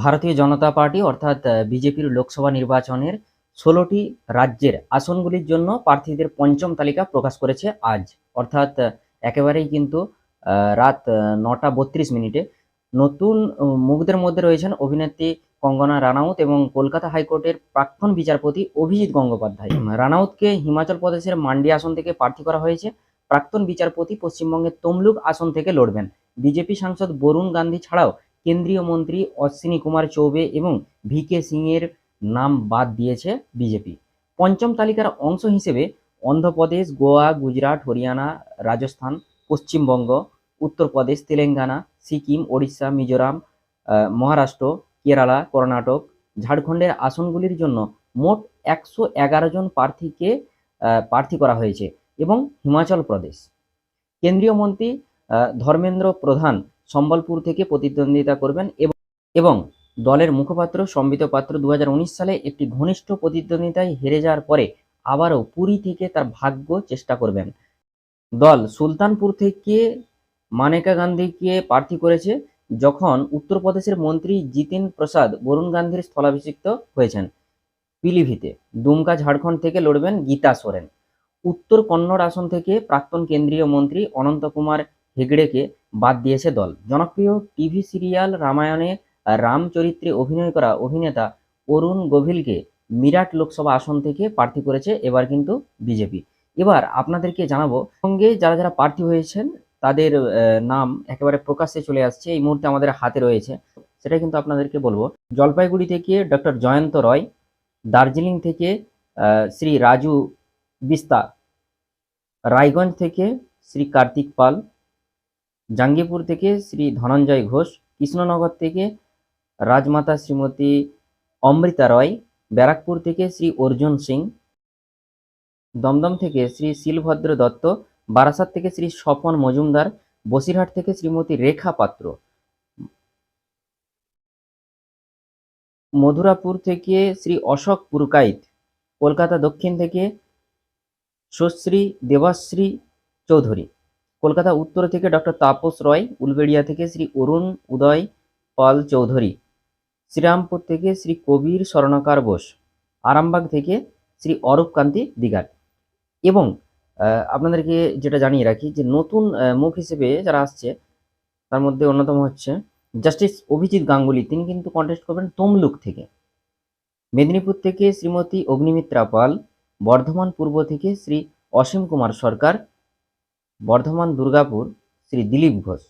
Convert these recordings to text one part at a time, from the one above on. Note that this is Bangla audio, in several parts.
ভারতীয় জনতা পার্টি অর্থাৎ বিজেপির লোকসভা নির্বাচনের ষোলোটি রাজ্যের আসনগুলির জন্য প্রার্থীদের পঞ্চম তালিকা প্রকাশ করেছে আজ। অর্থাৎ একেবারেই কিন্তু রাত নটা বত্রিশ মিনিটে। নতুন মুখদের মধ্যে রয়েছেন অভিনেত্রী কঙ্গনা রানাউত এবং কলকাতা হাইকোর্টের প্রাক্তন বিচারপতি অভিজিৎ গঙ্গোপাধ্যায়। রানাউতকে হিমাচল প্রদেশের মান্ডি আসন থেকে প্রার্থী করা হয়েছে। প্রাক্তন বিচারপতি পশ্চিমবঙ্গের তমলুক আসন থেকে লড়বেন। বিজেপি সাংসদ বরুণ গান্ধী ছাড়াও কেন্দ্রীয় মন্ত্রী অশ্বিনী কুমার চৌবে এবং ভি কে সিং এর নাম বাদ দিয়েছে বিজেপি। পঞ্চম তালিকার অংশ হিসেবে অন্ধ্রপ্রদেশ, গোয়া, গুজরাট, হরিয়ানা, রাজস্থান, পশ্চিমবঙ্গ, উত্তরপ্রদেশ, তেলেঙ্গানা, সিকিম, ওড়িশা, মিজোরাম মহারাষ্ট্র, কেরালা, কর্ণাটক, ঝাড়খণ্ডের আসনগুলির জন্য মোট একশো এগারো জন প্রার্থীকে প্রার্থী করা হয়েছে এবং হিমাচল প্রদেশ। কেন্দ্রীয় মন্ত্রী ধর্মেন্দ্র প্রধান সম্বলপুর থেকে প্রতিদ্বন্দ্বিতা করবেন এবং দলের মুখপাত্র সম্বিত পাত্র দুহাজার উনিশ সালে একটি ঘনিষ্ঠ প্রতিদ্বন্দ্বিতায় হেরে যাওয়ার পরে আবারও পুরী থেকে তার ভাগ্য চেষ্টা করবেন। দল সুলতানপুর থেকে মানেকা গান্ধীকে প্রার্থী করেছে যখন উত্তরপ্রদেশের মন্ত্রী জিতিন প্রসাদ বরুণ গান্ধীর স্থলাভিষিক্ত হয়েছেন। পিলিভিতে দুমকা ঝাড়খণ্ড থেকে লড়বেন গীতা সোরেন। উত্তর কন্নড় আসন থেকে প্রাক্তন কেন্দ্রীয় মন্ত্রী অনন্ত কুমার হেগড়েকে বাদ দিয়েছে দল। জনপ্রিয় টিভি সিরিয়াল রামায়ণে রাম চরিত্রে অভিনয় করা অভিনেতা অরুণ গোভিলকে মিরাট লোকসভা আসন থেকে প্রার্থী করেছে এবার কিন্তু বিজেপি। এবার আপনাদেরকে জানাব, সঙ্গে যারা যারা প্রার্থী হয়েছেন, তাদের নাম একেবারে প্রকাশ্যে চলে আসছে, এই মুহূর্তে আমাদের হাতে রয়েছে। সেটা কিন্তু আপনাদেরকে বলব। জলপাইগুড়ি থেকে ডক্টর জয়ন্ত রয়, দার্জিলিং থেকে শ্রী রাজু বিস্তা, রায়গঞ্জ থেকে শ্রী কার্তিক পাল জাঙ্গিপুর থেকে শ্রী ধনঞ্জয় ঘোষ, কৃষ্ণনগর থেকে রাজমাতা শ্রীমতী অমৃতা রয়, ব্যারাকপুর থেকে শ্রী অর্জুন সিং, দমদম থেকে শ্রী শিলভদ্র দত্ত, বারাসাত থেকে শ্রী স্বপন মজুমদার, বসিরহাট থেকে শ্রীমতী রেখা পাত্র। মধুরাপুর থেকে শ্রী অশোক পুরকাইত, কলকাতা দক্ষিণ থেকে সুশ্রী দেবাশ্রী চৌধুরী। কলকাতা উত্তর থেকে ডক্টর তাপস রয়, উলবেড়িয়া থেকে শ্রী অরুণ উদয় পাল চৌধুরী, শ্রীরামপুর থেকে শ্রী কবির স্বর্ণকার বোস, আরামবাগ থেকে শ্রী অরূপ কান্তি দিগার। এবং আপনাদেরকে যেটা জানিয়ে রাখি যে নতুন মুখ হিসেবে যারা আসছে, তার মধ্যে অন্যতম হচ্ছে জাস্টিস অভিজিৎ গাঙ্গুলি। তিনি কিন্তু কন্টেস্ট করবেন তমলুক থেকে। মেদিনীপুর থেকে শ্রীমতী অগ্নিমিত্রা পাল, বর্ধমান পূর্ব থেকে শ্রী অসীম কুমার সরকার বর্ধমান, দুর্গাপুর, শ্রী দিলীপ ঘোষ।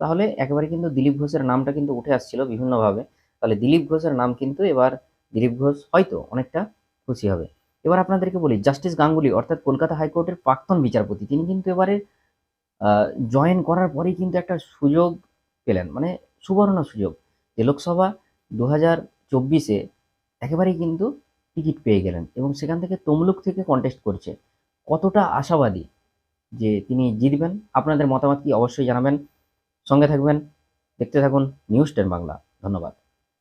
তাহলে একেবারে কিন্তু দিলীপ ঘোষের নামটা কিন্তু উঠে আসছিল বিভিন্নভাবে। তাহলে দিলীপ ঘোষের নাম কিন্তু এবার দিলীপ ঘোষ হয়তো অনেকটা খুশি হবে। এবার আপনাদেরকে বলি, জাস্টিস গাঙ্গুলি অর্থাৎ কলকাতা হাইকোর্টের প্রাক্তন বিচারপতি, তিনি কিন্তু এবারে জয়েন করার পরেই কিন্তু একটা সুযোগ পেলেন মানে সুবর্ণ সুযোগ যে লোকসভা দু হাজার চব্বিশে একেবারেই কিন্তু টিকিট পেয়ে গেলেন এবং সেখান থেকে তমলুক থেকে কন্টেস্ট করছে। কতটা আশাবাদী যে তিনি জিতবেন। আপনাদের মতামত কি অবশ্যই জানাবেন। সঙ্গে থাকবেন। দেখতে থাকুন নিউজ টেন বাংলা। ধন্যবাদ।